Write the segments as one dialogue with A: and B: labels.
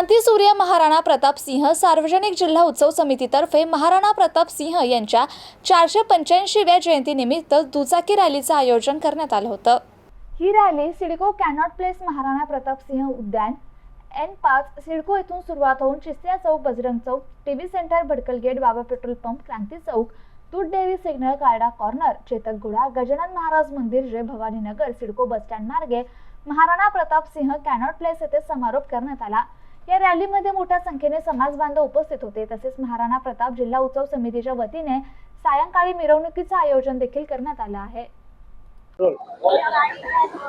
A: क्रांतीसूर्य महाराणा प्रताप सिंह सार्वजनिक जिल्हा उत्सव समितीतर्फे महाराणा प्रताप सिंह यांच्या चारशे पंच्याऐंशीव्या जयंतीनिमित्त दुचाकी रॅलीचं आयोजन करण्यात आलं होतं. ही rally CIDCO Connaught Place Maharana Pratap Singh उद्यान एन पाच सिडको येथून सुरुवात होऊन Chistiya Chowk Bajrang Chowk T V centre Bhadkal gate Baba petrol pump Kranti Chowk Doodh dairy signal Kayda corner Chetak Ghoda Gajanan Maharaj मंदिर Jai Bhavani Nagar CIDCO bus stand मार्गे Maharana Pratap Singh Connaught place येथे समारोप करण्यात आला. या रॅलीमध्ये मोठ्या संख्येने समाज बांधव उपस्थित होते. तसेच महाराणा प्रताप जिल्हा उत्सव समितीच्या वतीने सायंकाळी मिरवणुकीचं आयोजन देखील करण्यात आलं आहे.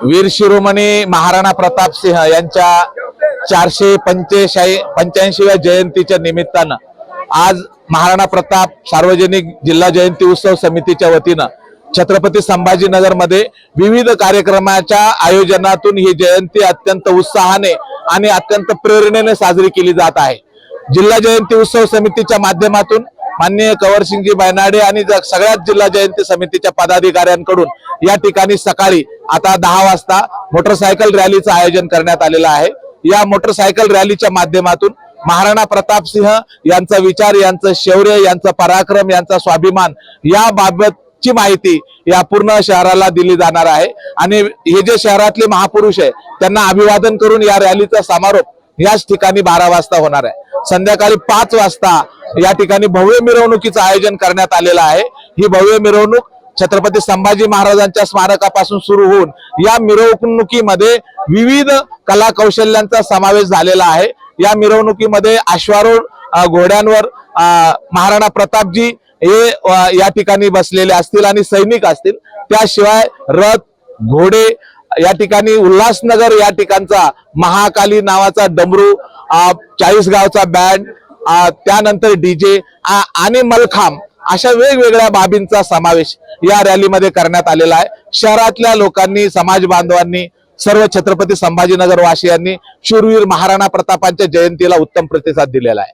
B: वीर शिरोमणी महाराणा प्रताप सिंह यांच्या चारशे पंचेचाळी पंच्याऐंशीव्या जयंतीच्या निमित्तानं आज महाराणा प्रताप सार्वजनिक जिल्हा जयंती उत्सव समितीच्या वतीनं छत्रपती संभाजीनगरमध्ये विविध कार्यक्रमाच्या आयोजनातून ही जयंती अत्यंत उत्साहाने आणि अत्यंत प्रेरणेने साजरी केली जात आहे. जिल्हा जयंती उत्सव समितीच्या माध्यमातून माननीय कवरसिंगजी बैनाडे आणि सगळ्याच जिल्हा जयंती समितीच्या पदाधिकाऱ्यांकडून या ठिकाणी सकाळी आता दहा वाजता मोटरसायकल रॅलीचं आयोजन करण्यात आलेलं आहे. या मोटरसायकल रॅलीच्या माध्यमातून महाराणा प्रताप सिंह यांचा विचार यांचं शौर्य यांचा पराक्रम यांचा स्वाभिमान या ची माहिती या पूर्ण शहराला दिली जाणार आहे. आणि हे जे शहरातले महापुरुष आहे त्यांना अभिवादन करून या रॅलीचा समारोप याच ठिकाणी बारा वाजता होणार आहे. संध्याकाळी पाच वाजता या ठिकाणी भव्य मिरवणुकीचं आयोजन करण्यात आलेलं आहे. ही भव्य मिरवणूक छत्रपती संभाजी महाराजांच्या स्मारकापासून सुरू होऊन या मिरवणुकीमध्ये विविध कला कौशल्यांचा समावेश झालेला आहे. या मिरवणुकीमध्ये अश्वारूढ घोड्यांवर महाराणा प्रतापजी हे या ठिकाणी बसलेले असतील आणि सैनिक असतील त्याशिवाय रथ घोडे या ठिकाणी उल्हासनगर या ठिकाणचा महाकाली नावाचा डमरू चाळीसगावचा बँड त्यानंतर डीजे आणि मलखांब अशा वेगवेगळ्या बाबींचा समावेश या रॅलीमध्ये करण्यात आलेला आहे. शहरातल्या लोकांनी समाज बांधवांनी सर्व छत्रपती संभाजीनगर वासियांनी शूरवीर महाराणा प्रतापांच्या जयंतीला उत्तम प्रतिसाद दिलेला आहे.